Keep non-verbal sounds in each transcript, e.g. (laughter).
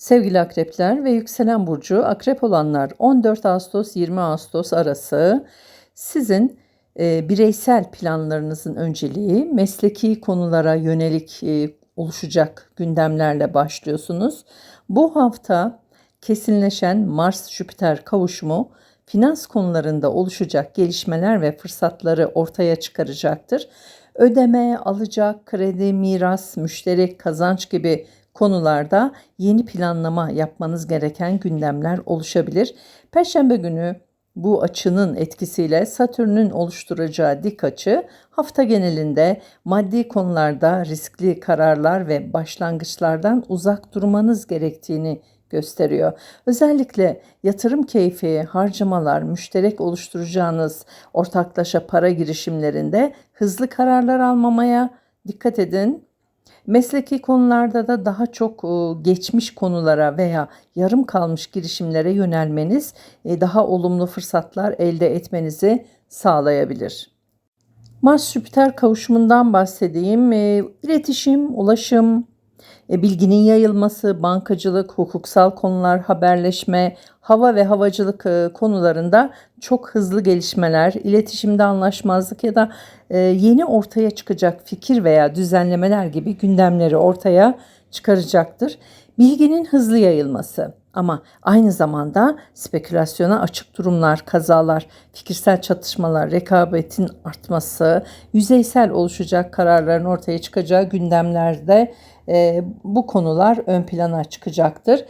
Sevgili akrepler ve yükselen burcu akrep olanlar 14 Ağustos 20 Ağustos arası sizin e, bireysel planlarınızın önceliği mesleki konulara yönelik e, oluşacak gündemlerle başlıyorsunuz. Bu hafta kesinleşen Mars-Jüpiter kavuşumu finans konularında oluşacak gelişmeler ve fırsatları ortaya çıkaracaktır. Ödeme, alacak, kredi, miras, müşterek, kazanç gibi konularda yeni planlama yapmanız gereken gündemler oluşabilir. Perşembe günü bu açının etkisiyle Satürn'ün oluşturacağı dik açı hafta genelinde maddi konularda riskli kararlar ve başlangıçlardan uzak durmanız gerektiğini gösteriyor. Özellikle yatırım keyfi, harcamalar, müşterek oluşturacağınız ortaklaşa para girişimlerinde hızlı kararlar almamaya dikkat edin. Mesleki konularda da daha çok e, geçmiş konulara veya yarım kalmış girişimlere yönelmeniz e, daha olumlu fırsatlar elde etmenizi sağlayabilir. Mars-Jüpiter kavuşumundan bahsedeyim. E, iletişim, ulaşım, bilginin yayılması, bankacılık, hukuksal konular, haberleşme, hava ve havacılık e, konularında çok hızlı gelişmeler, iletişimde anlaşmazlık ya da e, yeni ortaya çıkacak fikir veya düzenlemeler gibi gündemleri ortaya çıkaracaktır. Bilginin hızlı yayılması ama aynı zamanda spekülasyona açık durumlar, kazalar, fikirsel çatışmalar, rekabetin artması, yüzeysel oluşacak kararların ortaya çıkacağı gündemlerde e, bu konular ön plana çıkacaktır.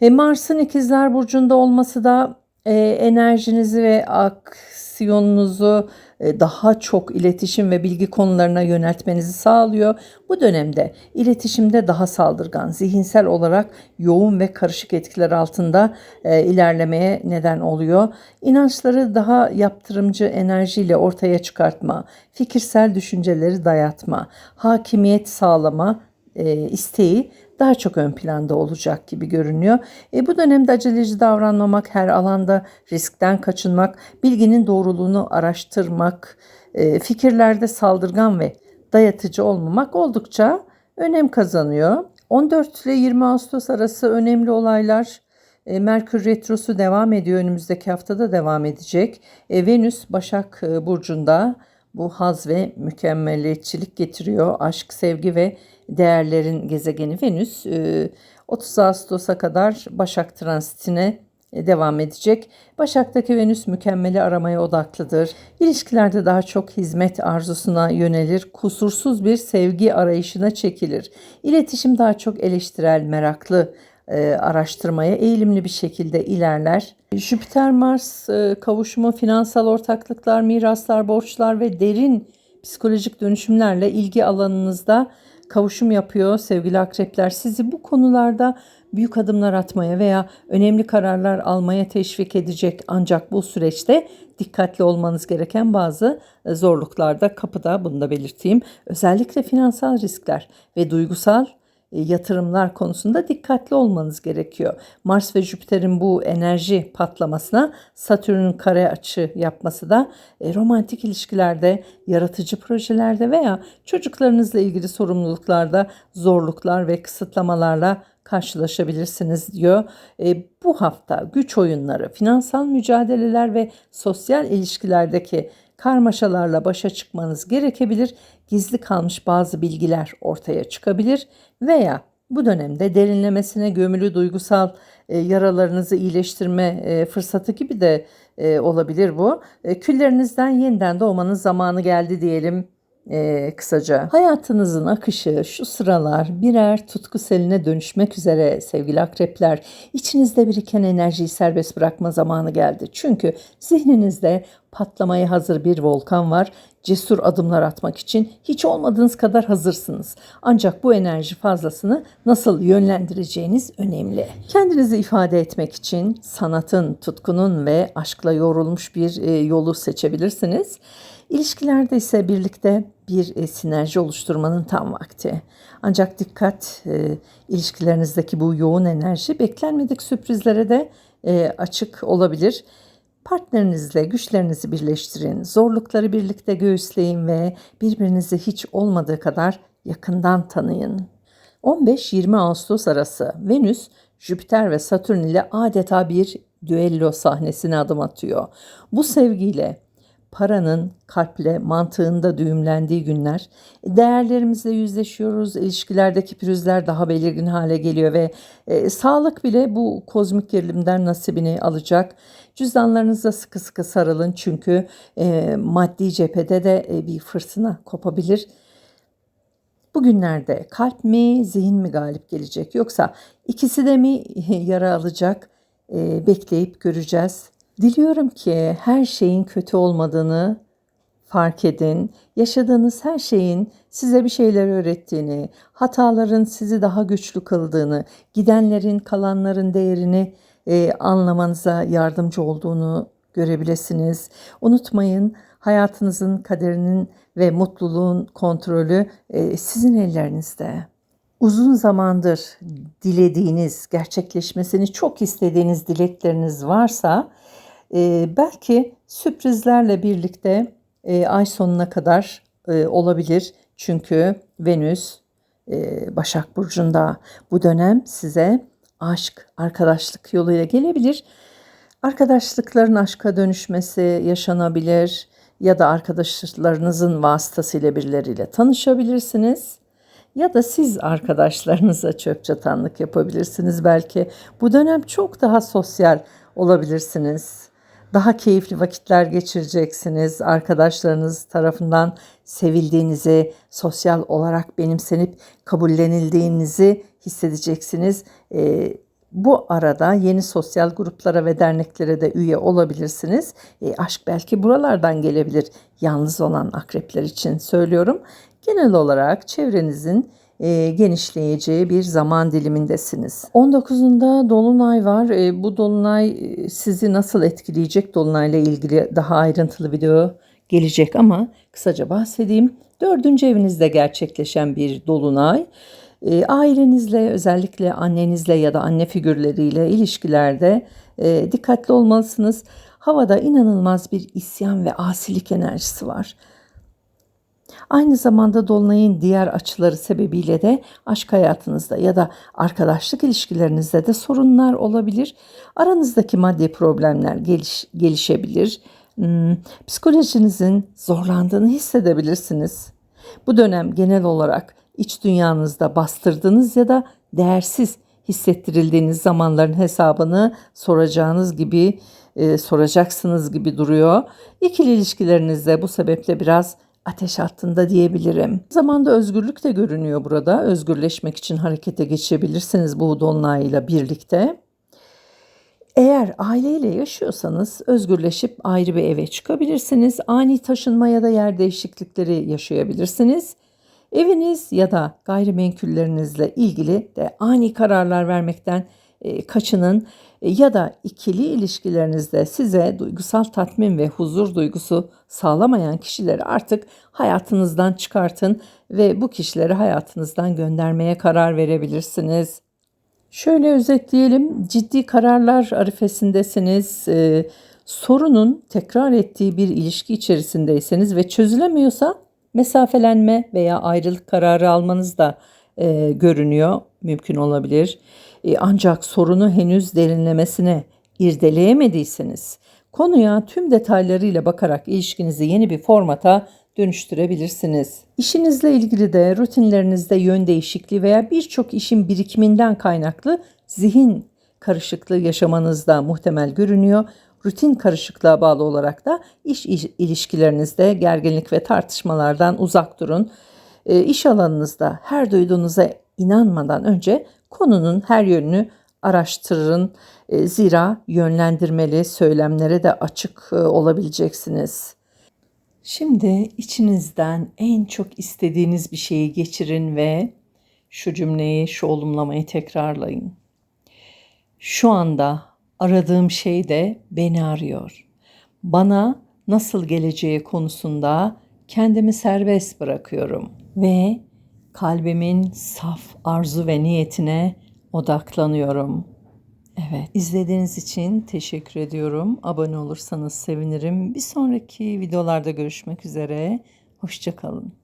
E, Mars'ın ikizler burcunda olması da e, enerjinizi ve aksiyonunuzu e, daha çok iletişim ve bilgi konularına yöneltmenizi sağlıyor. Bu dönemde iletişimde daha saldırgan, zihinsel olarak yoğun ve karışık etkiler altında e, ilerlemeye neden oluyor. İnançları daha yaptırımcı enerjiyle ortaya çıkartma, fikirsel düşünceleri dayatma, hakimiyet sağlama e, isteği daha çok ön planda olacak gibi görünüyor. E, bu dönemde aceleci davranmamak, her alanda riskten kaçınmak, bilginin doğruluğunu araştırmak, e, fikirlerde saldırgan ve dayatıcı olmamak oldukça önem kazanıyor. 14 ile 20 Ağustos arası önemli olaylar e, Merkür Retrosu devam ediyor. Önümüzdeki haftada devam edecek. E, Venüs Başak e, Burcu'nda bu haz ve mükemmeliyetçilik getiriyor. Aşk, sevgi ve değerlerin gezegeni Venüs 30 e, Ağustos'a kadar Başak transitine e, devam edecek. Başak'taki Venüs mükemmeli aramaya odaklıdır. İlişkilerde daha çok hizmet arzusuna yönelir, kusursuz bir sevgi arayışına çekilir. İletişim daha çok eleştirel, meraklı, e, araştırmaya eğilimli bir şekilde ilerler. Jüpiter-Mars kavuşumu finansal ortaklıklar, miraslar, borçlar ve derin psikolojik dönüşümlerle ilgi alanınızda kavuşum yapıyor sevgili akrepler. Sizi bu konularda büyük adımlar atmaya veya önemli kararlar almaya teşvik edecek ancak bu süreçte dikkatli olmanız gereken bazı e, zorluklar da kapıda bunu da belirteyim. Özellikle finansal riskler ve duygusal yatırımlar konusunda dikkatli olmanız gerekiyor. Mars ve Jüpiter'in bu enerji patlamasına Satürn'ün kare açı yapması da e, romantik ilişkilerde, yaratıcı projelerde veya çocuklarınızla ilgili sorumluluklarda zorluklar ve kısıtlamalarla karşılaşabilirsiniz diyor. E, bu hafta güç oyunları, finansal mücadeleler ve sosyal ilişkilerdeki karmaşalarla başa çıkmanız gerekebilir. Gizli kalmış bazı bilgiler ortaya çıkabilir veya bu dönemde derinlemesine gömülü duygusal e, yaralarınızı iyileştirme e, fırsatı gibi de e, olabilir bu. E, küllerinizden yeniden doğmanın zamanı geldi diyelim e, kısaca. Hayatınızın akışı şu sıralar birer tutku seline dönüşmek üzere sevgili akrepler. İçinizde biriken enerjiyi serbest bırakma zamanı geldi. Çünkü zihninizde patlamaya hazır bir volkan var. Cesur adımlar atmak için hiç olmadığınız kadar hazırsınız. Ancak bu enerji fazlasını nasıl yönlendireceğiniz önemli. Kendinizi ifade etmek için sanatın, tutkunun ve aşkla yoğrulmuş bir e, yolu seçebilirsiniz. İlişkilerde ise birlikte bir e, sinerji oluşturmanın tam vakti. Ancak dikkat e, ilişkilerinizdeki bu yoğun enerji beklenmedik sürprizlere de e, açık olabilir. Partnerinizle güçlerinizi birleştirin, zorlukları birlikte göğüsleyin ve birbirinizi hiç olmadığı kadar yakından tanıyın. 15-20 Ağustos arası Venüs Jüpiter ve Satürn ile adeta bir düello sahnesine adım atıyor. Bu sevgiyle paranın kalple mantığında düğümlendiği günler. Değerlerimizle yüzleşiyoruz, ilişkilerdeki pürüzler daha belirgin hale geliyor ve e, sağlık bile bu kozmik gerilimden nasibini alacak. Cüzdanlarınıza sıkı sıkı sarılın çünkü e, maddi cephede de e, bir fırtına kopabilir. Bugünlerde kalp mi, zihin mi galip gelecek yoksa ikisi de mi (laughs) yara alacak? E, bekleyip göreceğiz. Diliyorum ki her şeyin kötü olmadığını fark edin. Yaşadığınız her şeyin size bir şeyler öğrettiğini, hataların sizi daha güçlü kıldığını, gidenlerin, kalanların değerini e, anlamanıza yardımcı olduğunu görebilirsiniz. Unutmayın hayatınızın kaderinin ve mutluluğun kontrolü e, sizin ellerinizde. Uzun zamandır dilediğiniz, gerçekleşmesini çok istediğiniz dilekleriniz varsa e, belki sürprizlerle birlikte e, ay sonuna kadar e, olabilir. Çünkü Venüs e, Başak Burcu'nda bu dönem size aşk, arkadaşlık yoluyla gelebilir. Arkadaşlıkların aşka dönüşmesi yaşanabilir ya da arkadaşlarınızın vasıtasıyla birileriyle tanışabilirsiniz. Ya da siz arkadaşlarınıza çöp çatanlık yapabilirsiniz belki. Bu dönem çok daha sosyal olabilirsiniz. Daha keyifli vakitler geçireceksiniz. Arkadaşlarınız tarafından sevildiğinizi, sosyal olarak benimsenip kabullenildiğinizi hissedeceksiniz. Ee, bu arada yeni sosyal gruplara ve derneklere de üye olabilirsiniz. E, aşk belki buralardan gelebilir. Yalnız olan akrepler için söylüyorum. Genel olarak çevrenizin e, genişleyeceği bir zaman dilimindesiniz. 19'unda Dolunay var. E, bu Dolunay e, sizi nasıl etkileyecek? Dolunayla ilgili daha ayrıntılı video gelecek ama kısaca bahsedeyim. Dördüncü evinizde gerçekleşen bir Dolunay. E, ailenizle özellikle annenizle ya da anne figürleriyle ilişkilerde e, dikkatli olmalısınız. Havada inanılmaz bir isyan ve asilik enerjisi var. Aynı zamanda dolunayın diğer açıları sebebiyle de aşk hayatınızda ya da arkadaşlık ilişkilerinizde de sorunlar olabilir. Aranızdaki maddi problemler geliş, gelişebilir. Hmm, psikolojinizin zorlandığını hissedebilirsiniz. Bu dönem genel olarak iç dünyanızda bastırdığınız ya da değersiz hissettirildiğiniz zamanların hesabını soracağınız gibi e, soracaksınız gibi duruyor. İkili ilişkilerinizde bu sebeple biraz ateş hattında diyebilirim. Zamanda özgürlük de görünüyor burada. Özgürleşmek için harekete geçebilirsiniz bu dolunayla birlikte. Eğer aileyle yaşıyorsanız özgürleşip ayrı bir eve çıkabilirsiniz. Ani taşınma ya da yer değişiklikleri yaşayabilirsiniz. Eviniz ya da gayrimenkullerinizle ilgili de ani kararlar vermekten e, kaçının ya da ikili ilişkilerinizde size duygusal tatmin ve huzur duygusu sağlamayan kişileri artık hayatınızdan çıkartın ve bu kişileri hayatınızdan göndermeye karar verebilirsiniz. Şöyle özetleyelim, ciddi kararlar arifesindesiniz. Ee, sorunun tekrar ettiği bir ilişki içerisindeyseniz ve çözülemiyorsa mesafelenme veya ayrılık kararı almanız da e, görünüyor, mümkün olabilir. E, ancak sorunu henüz derinlemesine irdeleyemediyseniz konuya tüm detaylarıyla bakarak ilişkinizi yeni bir formata dönüştürebilirsiniz. İşinizle ilgili de rutinlerinizde yön değişikliği veya birçok işin birikiminden kaynaklı zihin karışıklığı yaşamanızda muhtemel görünüyor. Rutin karışıklığa bağlı olarak da iş ilişkilerinizde gerginlik ve tartışmalardan uzak durun. E, iş alanınızda her duyduğunuza inanmadan önce konunun her yönünü araştırın. E, zira yönlendirmeli söylemlere de açık e, olabileceksiniz. Şimdi içinizden en çok istediğiniz bir şeyi geçirin ve şu cümleyi, şu olumlamayı tekrarlayın. Şu anda aradığım şey de beni arıyor. Bana nasıl geleceği konusunda kendimi serbest bırakıyorum ve kalbimin saf arzu ve niyetine odaklanıyorum. Evet, izlediğiniz için teşekkür ediyorum. Abone olursanız sevinirim. Bir sonraki videolarda görüşmek üzere. Hoşçakalın.